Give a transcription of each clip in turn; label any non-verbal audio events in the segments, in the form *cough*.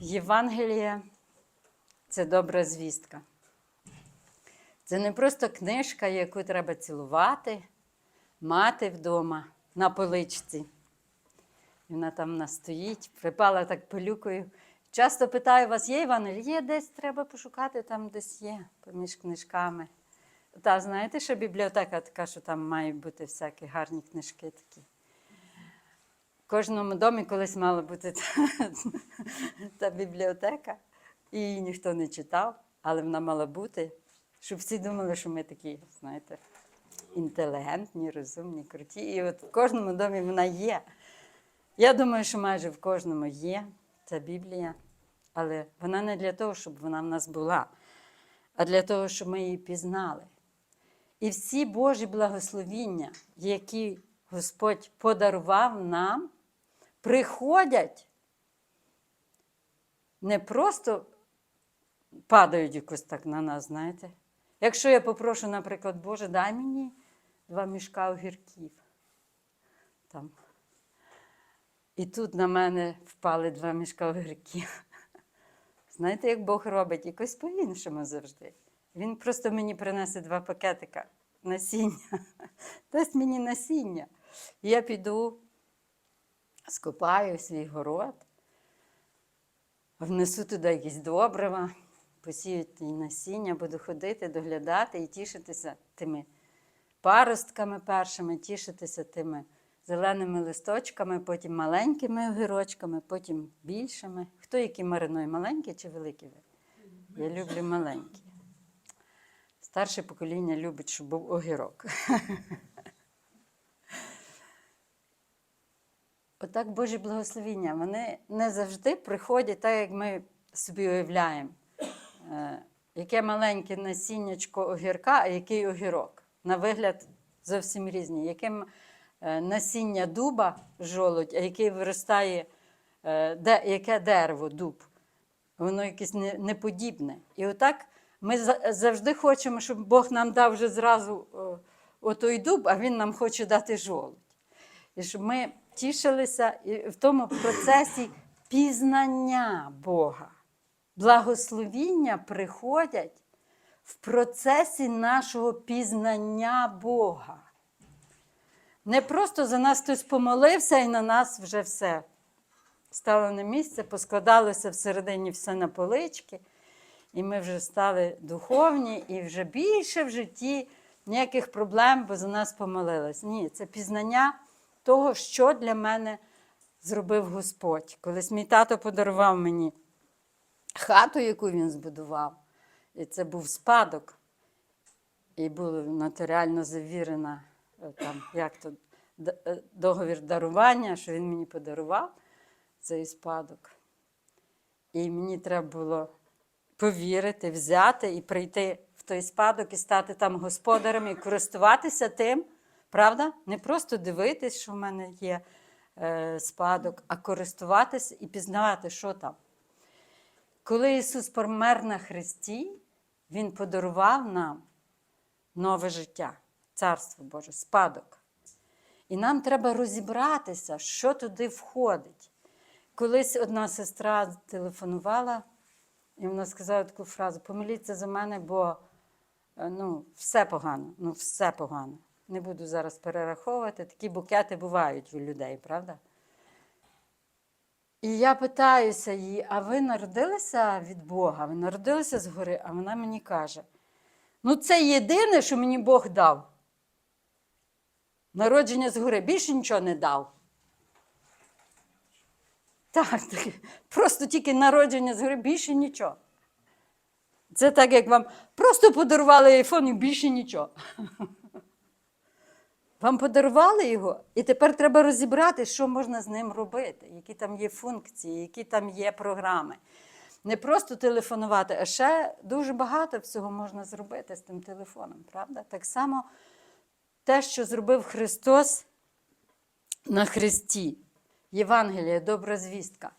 Євангеліє це добра звістка. Це не просто книжка, яку треба цілувати, мати вдома на поличці. І вона там в нас стоїть, припала так пилюкою. Часто питаю вас, є Євангеліє? Є десь, треба пошукати, там десь є, поміж книжками. Та знаєте, що бібліотека така, що там мають бути всякі гарні книжки такі. В кожному домі колись мала бути та, та бібліотека, і її ніхто не читав, але вона мала бути, щоб всі думали, що ми такі, знаєте, інтелігентні, розумні, круті. І от в кожному домі вона є. Я думаю, що майже в кожному є ця Біблія, але вона не для того, щоб вона в нас була, а для того, щоб ми її пізнали. І всі Божі благословіння, які Господь подарував нам, приходять, не просто падають якось так на нас, знаєте. Якщо я попрошу, наприклад, Боже, дай мені два мішка огірків. Там. І тут на мене впали два мішка огірків. Знаєте, як Бог робить? Якось по-іншому завжди. Він просто мені принесе два пакетика насіння. *laughs* Дасть мені насіння. Я піду, скопаю свій город, внесу туди якісь добрива, посію ті насіння, буду ходити, доглядати і тішитися тими паростками першими, тішитися тими зеленими листочками, потім маленькими огірочками, потім більшими. Хто які маринує, маленькі чи великі ви? Я люблю маленькі. Старше покоління любить, щоб був огірок. *laughs* Отак Божі благословіння, вони не завжди приходять так, як ми собі уявляємо. Е, Яке маленьке насіннячко огірка, а який огірок. На вигляд зовсім різні. Яке е, насіння дуба жолудь, а який виростає, е, де, яке дерево дуб. Воно якесь неподібне. І отак ми завжди хочемо, щоб Бог нам дав вже зразу отой дуб, а Він нам хоче дати жолудь. І щоб ми тішилися в тому процесі пізнання Бога. Благословіння приходять в процесі нашого пізнання Бога. Не просто за нас хтось помолився і на нас вже все стало на місце, поскладалося всередині все на полички, і ми вже стали духовні, і вже більше в житті ніяких проблем, бо за нас помолились. Ні, це пізнання того, що для мене зробив Господь. Колись мій тато подарував мені хату, яку він збудував, і це був спадок. І була нотаріально завірена е, там, як то, е, договір дарування, що він мені подарував цей спадок. І мені треба було повірити, взяти і прийти в той спадок і стати там господарем і користуватися тим, правда? Не просто дивитись, що в мене є е, спадок, а користуватися і пізнавати, що там. Коли Ісус помер на Христі, Він подарував нам нове життя, Царство Боже, спадок. І нам треба розібратися, що туди входить. Колись одна сестра телефонувала, і вона сказала таку фразу: помиліться за мене, бо е, ну, все погано, ну все погано. Не буду зараз перераховувати. Такі букети бувають у людей, правда? І я питаюся її: а ви народилися від Бога? Ви народилися згори? А вона мені каже: ну, це єдине, що мені Бог дав. Народження згори більше нічого не дав. Так, так, просто тільки народження згори більше нічого. Це так, як вам просто подарували айфон і більше нічого. Вам подарували його, і тепер треба розібрати, що можна з ним робити, які там є функції, які там є програми. Не просто телефонувати, а ще дуже багато всього можна зробити з тим телефоном, правда? Так само те, що зробив Христос на Христі. Євангеліє, добра звістка.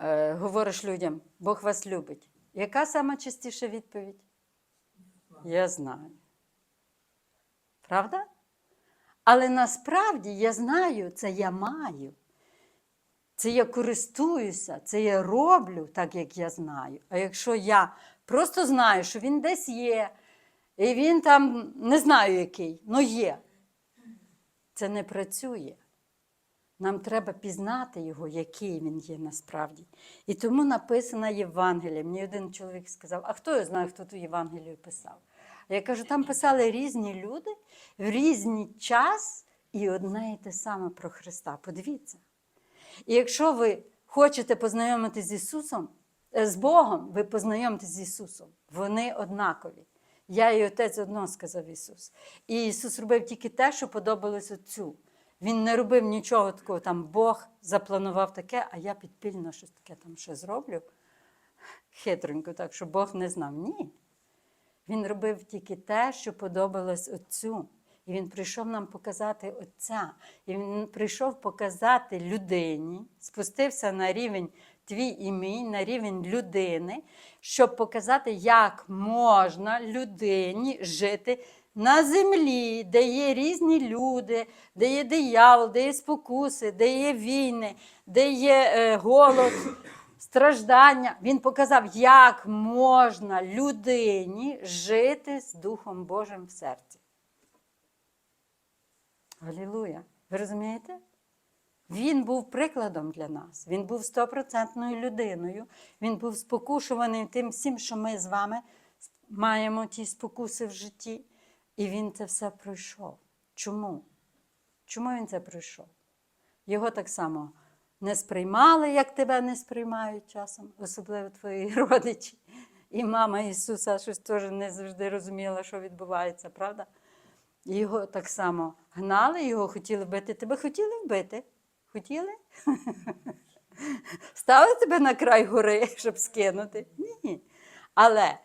Е, говориш людям, Бог вас любить. Яка сама частіша відповідь? Я знаю. Правда? Але насправді я знаю, це я маю. Це я користуюся, це я роблю так, як я знаю. А якщо я просто знаю, що він десь є, і він там не знаю який, але є, це не працює. Нам треба пізнати його, який він є насправді. І тому написана Євангелія. Мені один чоловік сказав: а хто я знає, хто ту Євангелію писав? Я кажу, там писали різні люди в різний час і одне і те саме про Христа. Подивіться. І якщо ви хочете познайомитися з Ісусом, е, з Богом, ви познайомитесь з Ісусом. Вони однакові. Я і отець одно сказав Ісус. І Ісус робив тільки те, що подобалось Отцю. Він не робив нічого такого, там Бог запланував таке, а я підпільно щось таке там ще зроблю. Хитренько, так, що Бог не знав. Ні. Він робив тільки те, що подобалось Отцю. І він прийшов нам показати Отця. І він прийшов показати людині, спустився на рівень твій і мій, на рівень людини, щоб показати, як можна людині жити на землі, де є різні люди, де є диявол, де є спокуси, де є війни, де є е, голод, страждання. Він показав, як можна людині жити з Духом Божим в серці. Галілуя! Ви розумієте? Він був прикладом для нас. Він був стопроцентною людиною. Він був спокушуваний тим всім, що ми з вами маємо ті спокуси в житті. І він це все пройшов. Чому? Чому він це пройшов? Його так само не сприймали, як тебе не сприймають часом, особливо твої *laughs* родичі. І мама Ісуса щось теж не завжди розуміла, що відбувається, правда? Його так само гнали, його хотіли вбити. Тебе хотіли вбити? Хотіли? *laughs* Ставили тебе на край гори, *laughs* щоб скинути? Ні. Але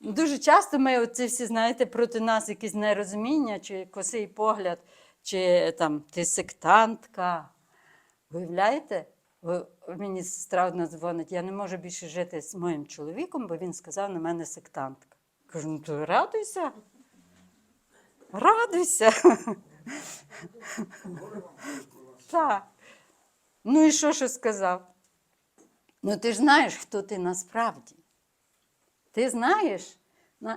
дуже часто ми, оці всі, знаєте, проти нас якісь нерозуміння, чи косий погляд, чи там ти сектантка. Виявляєте? Мені сестра одна дзвонить, я не можу більше жити з моїм чоловіком, бо він сказав на мене сектантка. Кажу, ну то радуйся. Радуйся. Так. Ну і що ж сказав? Ну ти ж знаєш, хто ти насправді. Ти знаєш,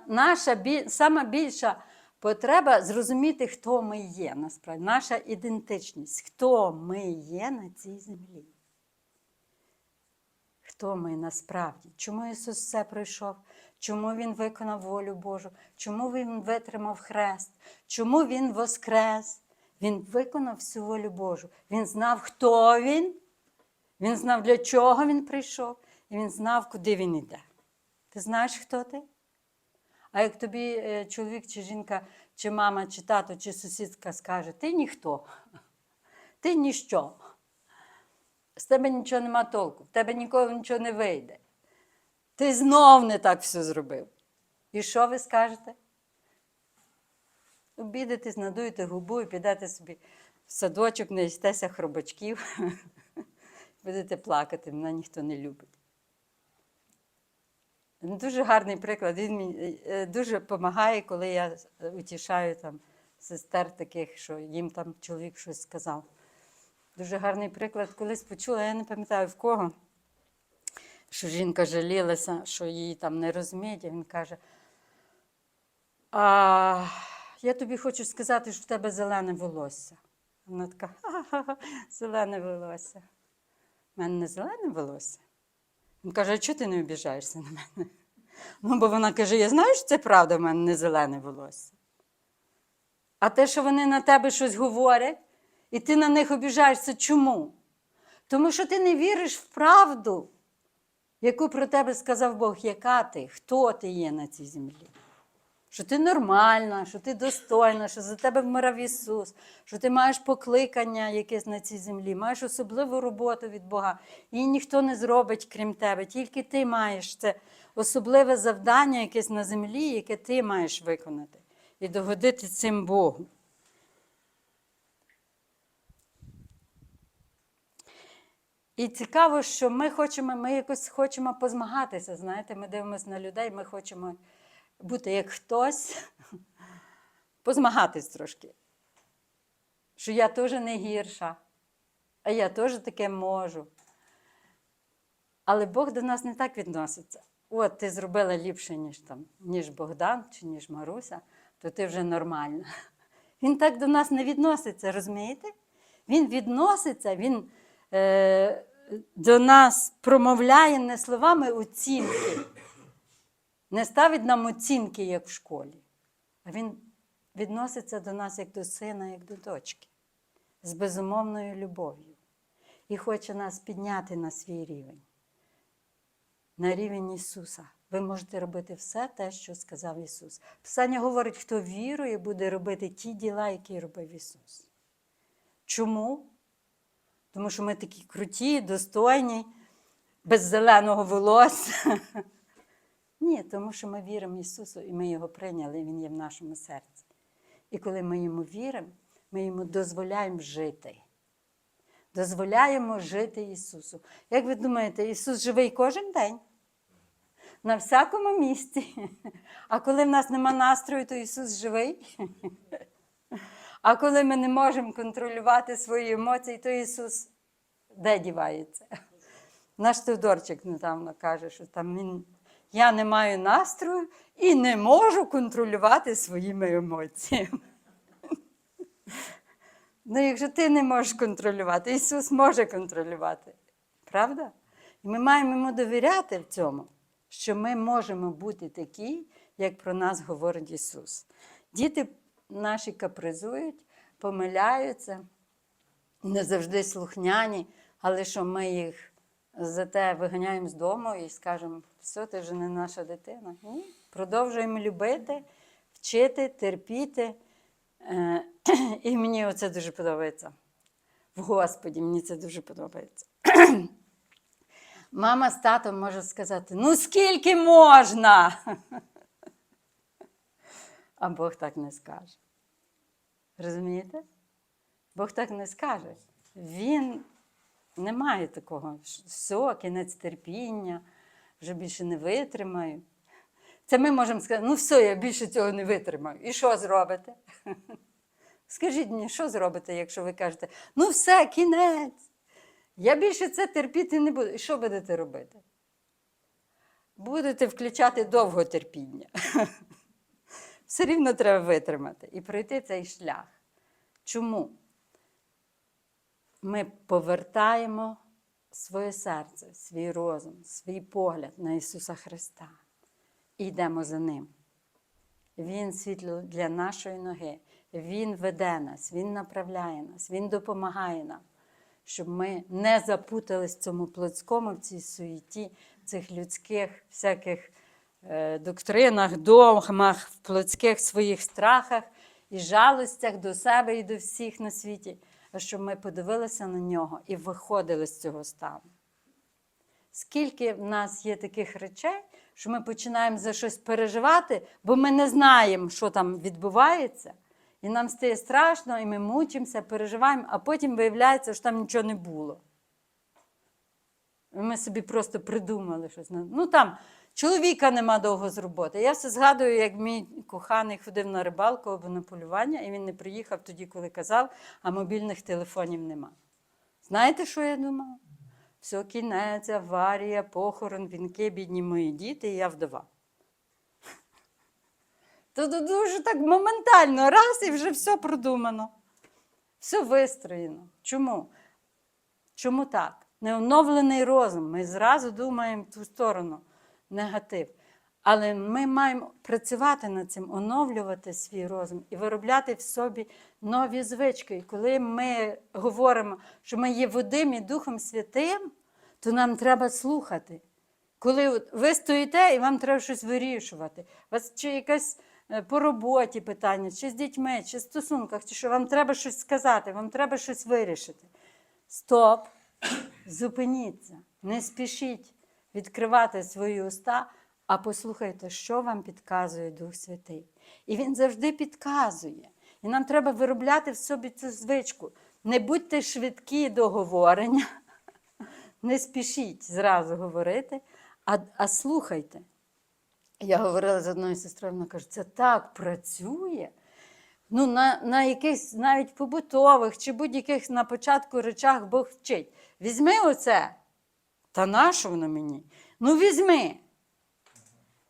наша бі... сама більша потреба зрозуміти, хто ми є насправді, наша ідентичність, хто ми є на цій землі. Хто ми насправді? Чому Ісус все пройшов? Чому Він виконав волю Божу? Чому Він витримав хрест? Чому Він воскрес? Він виконав всю волю Божу. Він знав, хто він, він знав, для чого він прийшов, і він знав, куди він йде. Ти знаєш, хто ти? А як тобі е, чоловік, чи жінка, чи мама, чи тато, чи сусідка скаже, ти ніхто, ти ніщо. З тебе нічого нема толку, в тебе ніколи нічого не вийде. Ти знов не так все зробив. І що ви скажете? Обідитесь, надуєте губу і підете собі в садочок, не їстеся хробачків, *laughs* будете плакати, мене ніхто не любить. Дуже гарний приклад. Він мені е, дуже допомагає, коли я утішаю там сестер таких, що їм там чоловік щось сказав. Дуже гарний приклад, колись почула, я не пам'ятаю в кого, що жінка жалілася, що її там не розуміють, а він каже: а, я тобі хочу сказати, що в тебе зелене волосся. Вона така, ха-ха-ха, зелене волосся. У мене не зелене волосся. Він каже, а чого ти не обіжаєшся на мене? *laughs* Ну, бо вона каже: я знаю, що це правда, в мене не зелене волосся. А те, що вони на тебе щось говорять, і ти на них обіжаєшся, чому? Тому що ти не віриш в правду, яку про тебе сказав Бог, яка ти, хто ти є на цій землі. Що ти нормальна, що ти достойна, що за тебе вмирав Ісус, що ти маєш покликання якесь на цій землі, маєш особливу роботу від Бога. Її ніхто не зробить, крім тебе. Тільки ти маєш це особливе завдання якесь на землі, яке ти маєш виконати і догодити цим Богу. І цікаво, що ми хочемо, ми якось хочемо позмагатися. Знаєте, ми дивимося на людей, ми хочемо бути як хтось, *laughs* позмагатись трошки. Що я теж не гірша. а я теж таке можу. Але Бог до нас не так відноситься. От ти зробила ліпше, ніж там, ніж Богдан чи ніж Маруся, то ти вже нормальна. *laughs* Він так до нас не відноситься, розумієте? Він відноситься, він е, до нас промовляє не словами оцінки, не ставить нам оцінки, як в школі, а він відноситься до нас як до сина, як до дочки, з безумовною любов'ю. І хоче нас підняти на свій рівень, на рівень Ісуса. Ви можете робити все те, що сказав Ісус. Писання говорить, хто вірує, буде робити ті діла, які робив Ісус. Чому? Тому що ми такі круті, достойні, без зеленого волосся. *laughs* Ні, тому що ми віримо Ісусу і ми Його прийняли, і Він є в нашому серці. І коли ми йому віримо, ми йому дозволяємо жити. Дозволяємо жити Ісусу. Як ви думаєте, Ісус живий кожен день? На всякому місці. А коли в нас нема настрою, то Ісус живий. А коли ми не можемо контролювати свої емоції, то Ісус де дівається? Наш Теодорчик недавно каже, що там він, я не маю настрою і не можу контролювати своїми емоціями. Ну, якщо ти не можеш контролювати, Ісус може контролювати. Правда? І ми маємо йому довіряти в цьому, що ми можемо бути такі, як про нас говорить Ісус. Діти наші капризують, помиляються, не завжди слухняні, але що ми їх зате виганяємо з дому і скажемо, все, ти вже не наша дитина. Ні. Продовжуємо любити, вчити, терпіти. Е, *clears throat* І мені оце дуже подобається. В Господі мені це дуже подобається. *clears throat* Мама з татом може сказати: ну скільки можна? *laughs* А Бог так не скаже. Розумієте? Бог так не скаже. Він не має такого. Все, кінець терпіння, вже більше не витримаю. Це ми можемо сказати, ну все, я більше цього не витримаю. І що зробите? *laughs* Скажіть мені, що зробите, якщо ви кажете, ну все, кінець. Я більше це терпіти не буду. І що будете робити? Будете включати довго терпіння. *laughs* Все рівно треба витримати і пройти цей шлях. Чому? Ми повертаємо своє серце, свій розум, свій погляд на Ісуса Христа. І йдемо за Ним. Він світло для нашої ноги, Він веде нас, Він направляє нас, Він допомагає нам, щоб ми не запутались в цьому плотському, в цій суєті, цих людських всяких е, доктринах, догмах, в плотських своїх страхах і жалостях до себе і до всіх на світі, щоб ми подивилися на нього і виходили з цього стану. Скільки в нас є таких речей, що ми починаємо за щось переживати, бо ми не знаємо, що там відбувається, і нам стає страшно, і ми мучимося, переживаємо, а потім виявляється, що там нічого не було. Ми собі просто придумали щось. Ну там чоловіка нема довго з роботи. Я все згадую, як мій коханий ходив на рибалку або на полювання, і він не приїхав тоді, коли казав, а мобільних телефонів нема. Знаєте, що я думала? Все, кінець, аварія, похорон, вінки, бідні мої діти, і я вдова. То дуже так моментально, раз і вже все продумано. Все вистроєно. Чому? Чому так? Неоновлений розум. Ми зразу думаємо в ту сторону, негатив. Але ми маємо працювати над цим, оновлювати свій розум і виробляти в собі нові звички. І коли ми говоримо, що ми є Водим і Духом Святим, то нам треба слухати. Коли ви стоїте і вам треба щось вирішувати, вас чи якась е, по роботі питання, чи з дітьми, чи в стосунках, чи що вам треба щось сказати, вам треба щось вирішити. Стоп, зупиніться, не спішіть відкривати свої уста, а послухайте, що вам підказує Дух Святий. І Він завжди підказує. І нам треба виробляти в собі цю звичку. Не будьте швидкі до говорення, не спішіть зразу говорити, а, а слухайте. Я говорила з одною сестрою, вона каже, це так працює. ну, на, на якихось навіть побутових чи будь-яких на початку речах Бог вчить. Візьми оце. Та нащо воно мені? Ну, візьми.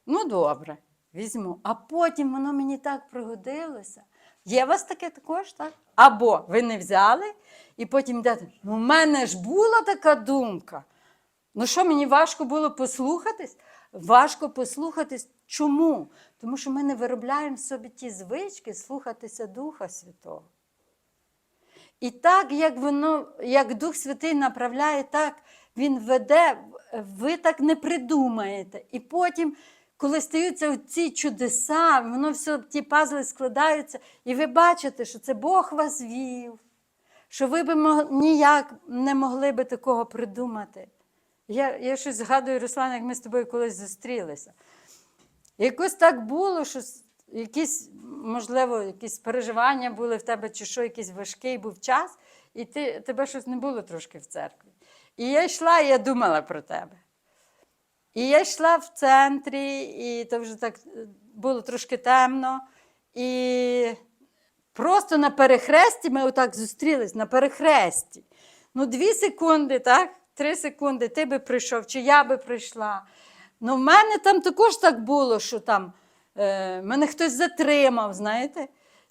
Ну, добре, візьму. А потім воно мені так пригодилося. Є у вас таке також, так? Або ви не взяли, і потім йдете, ну, в мене ж була така думка. Ну що, мені важко було послухатись? Важко послухатись. Чому? Тому що ми не виробляємо собі ті звички слухатися Духа Святого. І так, як воно, як Дух Святий направляє, так Він веде, ви так не придумаєте. І потім, коли стаються ці чудеса, воно все, ті пазли складаються, і ви бачите, що це Бог вас вів, що ви б ніяк не могли би такого придумати. Я, я щось згадую, Руслан, як ми з тобою колись зустрілися. Якось так було, що якісь, можливо, якісь переживання були в тебе, чи що, якийсь важкий був час, і ти, тебе щось не було трошки в церкві. І я йшла, і я думала про тебе. І я йшла в центрі, і то вже так е, було трошки темно. І просто на перехресті ми отак зустрілись, на перехресті. Ну, дві секунди, так? Три секунди, ти би прийшов, чи я би прийшла. Ну, в мене там також так було, що там е, мене хтось затримав, знаєте?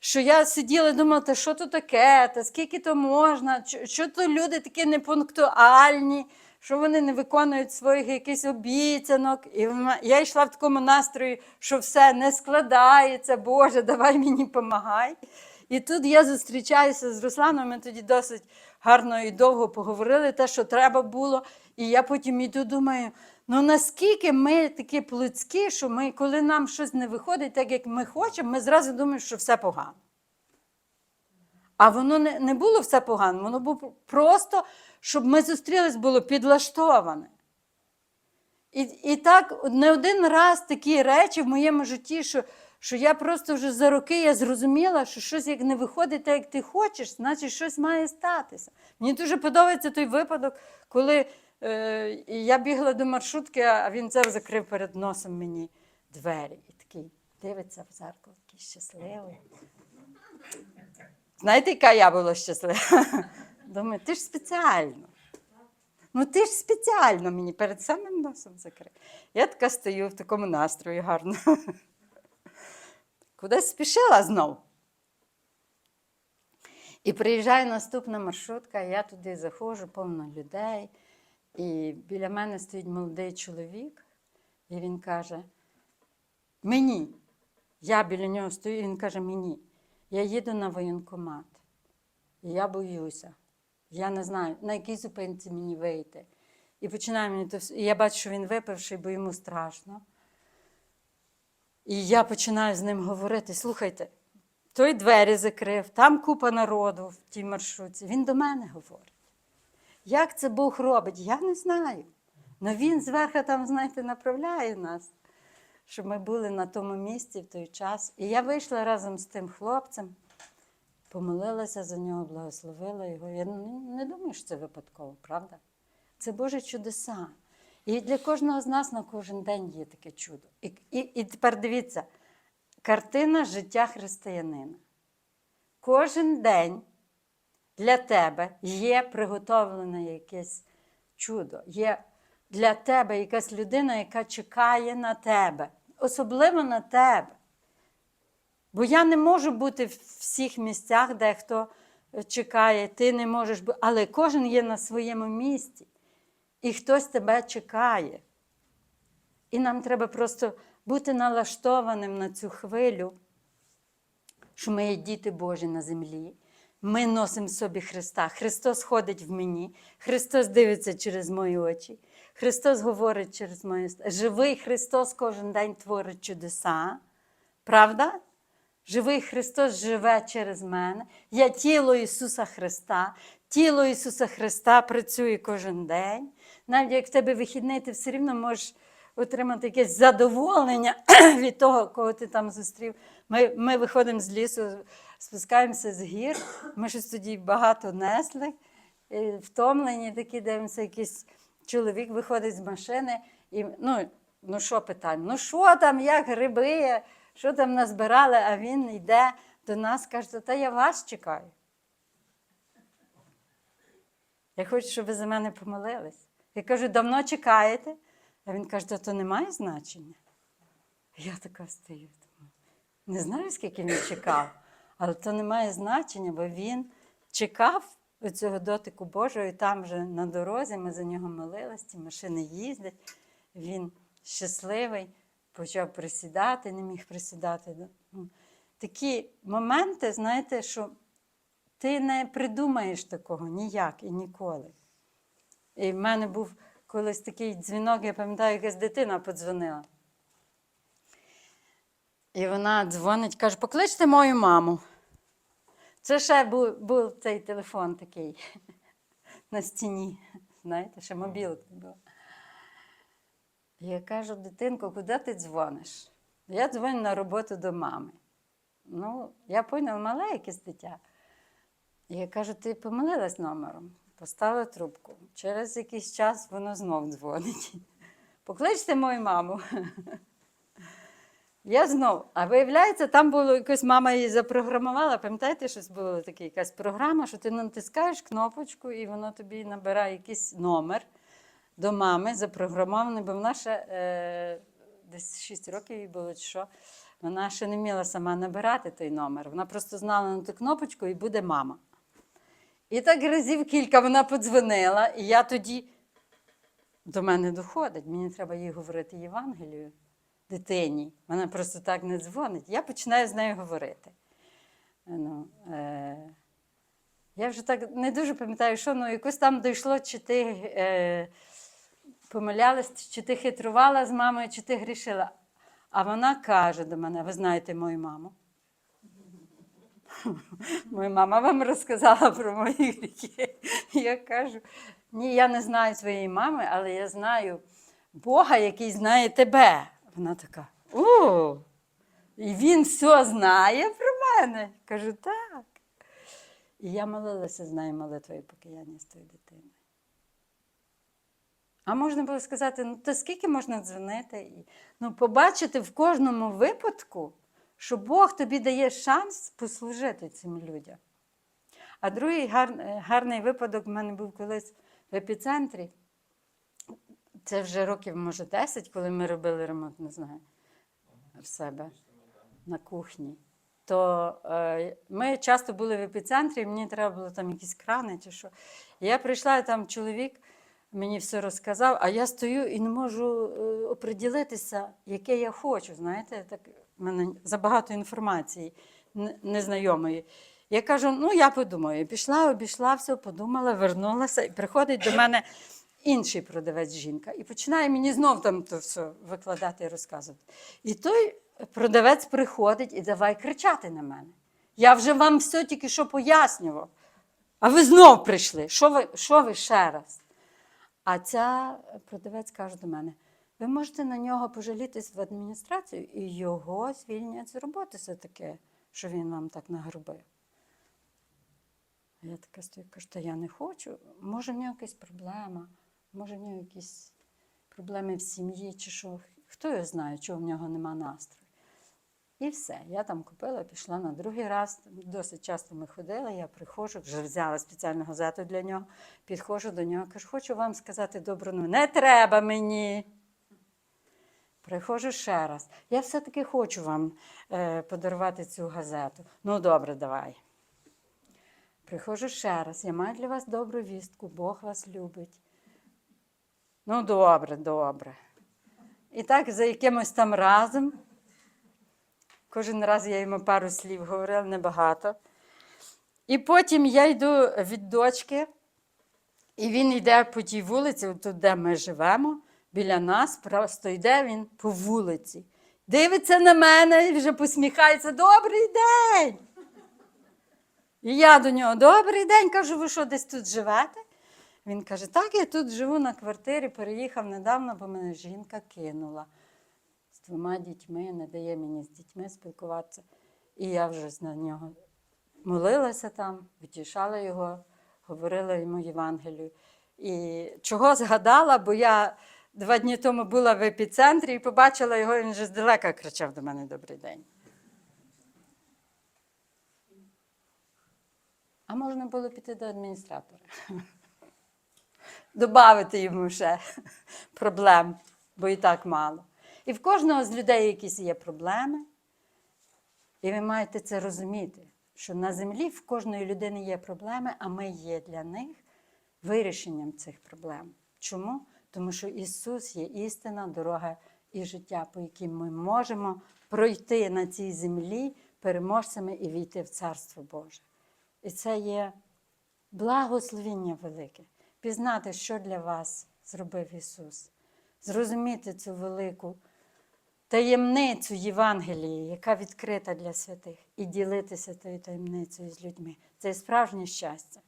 Що я сиділа і думала, що то таке, та скільки то можна, що, то люди такі непунктуальні, що вони не виконують своїх якихось обіцянок. І я йшла в такому настрої, що все не складається, Боже, давай мені помагай. І тут я зустрічаюся з Русланом, ми тоді досить гарно і довго поговорили, те, що треба було. І я потім іду, думаю, ну наскільки ми такі плотські, що ми, коли нам щось не виходить так, як ми хочемо, ми зразу думаємо, що все погано. А воно не, не було все погано, воно було просто, щоб ми зустрілись, було підлаштоване. І, і так не один раз такі речі в моєму житті, що, що я просто вже за роки я зрозуміла, що щось як не виходить так, як ти хочеш, значить щось має статися. Мені дуже подобається той випадок, коли е, я бігла до маршрутки, а він взяв, закрив перед носом мені двері. І такий дивиться в зеркало, такий щасливий. Знаєте, яка я була щаслива? *laughs* Думаю, ти ж спеціально. Ну ти ж спеціально мені перед самим носом закрив. Я така стою в такому настрої гарно. *laughs* Кудись спішила знов. І приїжджає наступна маршрутка, я туди заходжу, повно людей. І біля мене стоїть молодий чоловік, і він каже: Мені. Я біля нього стою, і він каже: Мені, я їду на воєнкомат. І я боюся. Я не знаю, на якій зупинці мені вийти. І починає мені то все. І я бачу, що він випивший, бо йому страшно. І я починаю з ним говорити: слухайте, той двері закрив, там купа народу в тій маршрутці. Він до мене говорить. Як це Бог робить, я не знаю. Але він зверху там, знаєте, направляє нас, щоб ми були на тому місці в той час. І я вийшла разом з тим хлопцем, помолилася за нього, благословила його. Я не, думаю, що це випадково, правда? Це Божі чудеса. І для кожного з нас на кожен день є таке чудо. І, і, і тепер дивіться, картина життя християнина. Кожен день для тебе є приготовлене якесь чудо. Є для тебе якась людина, яка чекає на тебе, особливо на тебе. Бо я не можу бути в всіх місцях, де хто чекає, ти не можеш бути, але кожен є на своєму місці, і хтось тебе чекає. І нам треба просто бути налаштованим на цю хвилю, що ми є діти Божі на землі. Ми носимо собі Христа. Христос ходить в мені, Христос дивиться через мої очі, Христос говорить через мої. Живий Христос кожен день творить чудеса. Правда? Живий Христос живе через мене. Я тіло Ісуса Христа. Тіло Ісуса Христа працює кожен день. Навіть як в тебе вихідний, ти все рівно можеш отримати якесь задоволення *clears throat* від того, кого ти там зустрів. Ми, ми виходимо з лісу, спускаємося з гір. Ми щось тоді багато несли, і втомлені такі дивимося, якийсь чоловік виходить з машини і ну, ну що питаємо? Ну що там, як гриби, що там назбирали, а він йде до нас каже, та я вас чекаю. Я хочу, щоб ви за мене помолились. Я кажу, давно чекаєте? А він каже, то не має значення. Я така стою. Не знаю, скільки він чекав, але то не має значення, бо він чекав цього дотику Божого, і там вже на дорозі ми за нього молились, ці машини їздять. Він щасливий, почав присідати, не міг присідати. Такі моменти, знаєте, що ти не придумаєш такого ніяк і ніколи. І в мене був колись такий дзвінок, я пам'ятаю, якась дитина подзвонила. І вона дзвонить, каже, покличте мою маму. Це ще був, був цей телефон такий *laughs* на стіні. Знаєте, ще мобілок не було. Я кажу, дитинко, куди ти дзвониш? Я дзвоню на роботу до мами. Ну, я поняла, мале якесь дитя. Я кажу, ти помилилась номером, поставила трубку. Через якийсь час воно знов дзвонить. *laughs* Покличте мою маму. *laughs* Я знов, а виявляється, там було якось мама її запрограмувала. Пам'ятаєте, щось було таке, якась програма, що ти натискаєш кнопочку, і воно тобі набирає якийсь номер до мами, запрограмований, бо вона ще е, десь 6 років їй було, чи що. Вона ще не вміла сама набирати той номер. Вона просто знала на ту кнопочку і буде мама. І так разів кілька вона подзвонила, і я тоді до мене доходить. Мені треба їй говорити Євангелію дитині. Вона просто так не дзвонить. Я починаю з нею говорити. Ну, е, я вже так не дуже пам'ятаю, що ну, якось там дійшло, чи ти е, помилялась, чи ти хитрувала з мамою, чи ти грішила. А вона каже до мене: ви знаєте мою маму? *laughs* Моя мама вам розказала про мої гріхи. Я кажу: ні, я не знаю своєї мами, але я знаю Бога, який знає тебе. Вона така: о, і він все знає про мене. Кажу, так. І я молилася з нею молитвою покаяння з тою дитиною. А можна було сказати, ну то скільки можна дзвонити? І, ну, побачити в кожному випадку, що Бог тобі дає шанс послужити цим людям. А другий гар, гарний випадок в мене був колись в епіцентрі. Це вже років, може, 10, коли ми робили ремонт, не знаю, в себе на кухні. То е, ми часто були в епіцентрі, мені треба було там якісь крани чи що. Я прийшла, і там чоловік мені все розказав, а я стою і не можу е, оприділитися, яке я хочу. Знаєте, так в мене забагато інформації незнайомої. Я кажу, ну я подумаю. Пішла, обійшла все, подумала, вернулася, і приходить до мене інший продавець жінка. І починає мені знов там то все викладати і розказувати. І той продавець приходить і давай кричати на мене. Я вже вам все тільки що пояснював. А ви знов прийшли. Що ви, що ви ще раз? А ця продавець каже до мене: ви можете на нього пожалітись в адміністрацію і його звільнять з роботи все таке, що він вам так нагрубив. Я така стою, кажу, та я не хочу. Може, в нього якась проблема, може, в нього якісь проблеми в сім'ї, чи що. Хто його знає, чого в нього нема настрою. І все. Я там купила, пішла на другий раз. Досить часто ми ходили, я приходжу, вже взяла спеціальну газету для нього, підходжу до нього, кажу, хочу вам сказати добру новину. Не треба мені. Приходжу ще раз. Я все-таки хочу вам е, подарувати цю газету. Ну, добре, давай. Приходжу ще раз. Я маю для вас добру вістку, Бог вас любить. Ну, добре, добре. І так за якимось там разом. Кожен раз я йому пару слів говорила, небагато. І потім я йду від дочки, і він йде по тій вулиці, тут, де ми живемо, біля нас, просто йде він по вулиці. Дивиться на мене і вже посміхається. Добрий день! І я до нього, добрий день, кажу, ви що десь тут живете? Він каже, так, я тут живу на квартирі, переїхав недавно, бо мене жінка кинула з двома дітьми, не дає мені з дітьми спілкуватися. І я вже на нього молилася там, втішала його, говорила йому Євангелію. І чого згадала, бо я два дні тому була в епіцентрі і побачила його, він вже здалека кричав до мене Добрий день. А можна було піти до адміністратора. Добавити йому ще проблем, бо і так мало. І в кожного з людей якісь є проблеми. І ви маєте це розуміти, що на землі в кожної людини є проблеми, а ми є для них вирішенням цих проблем. Чому? Тому що Ісус є істина, дорога і життя, по яким ми можемо пройти на цій землі переможцями і війти в Царство Боже. І це є благословіння велике. Пізнати, що для вас зробив Ісус, зрозуміти цю велику таємницю Євангелії, яка відкрита для святих, і ділитися тою таємницею з людьми. Це справжнє щастя.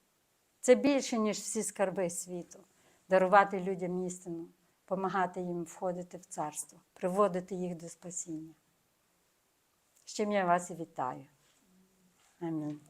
Це більше, ніж всі скарби світу. Дарувати людям істину, допомагати їм входити в царство, приводити їх до спасіння. З чим я вас і вітаю. Амінь.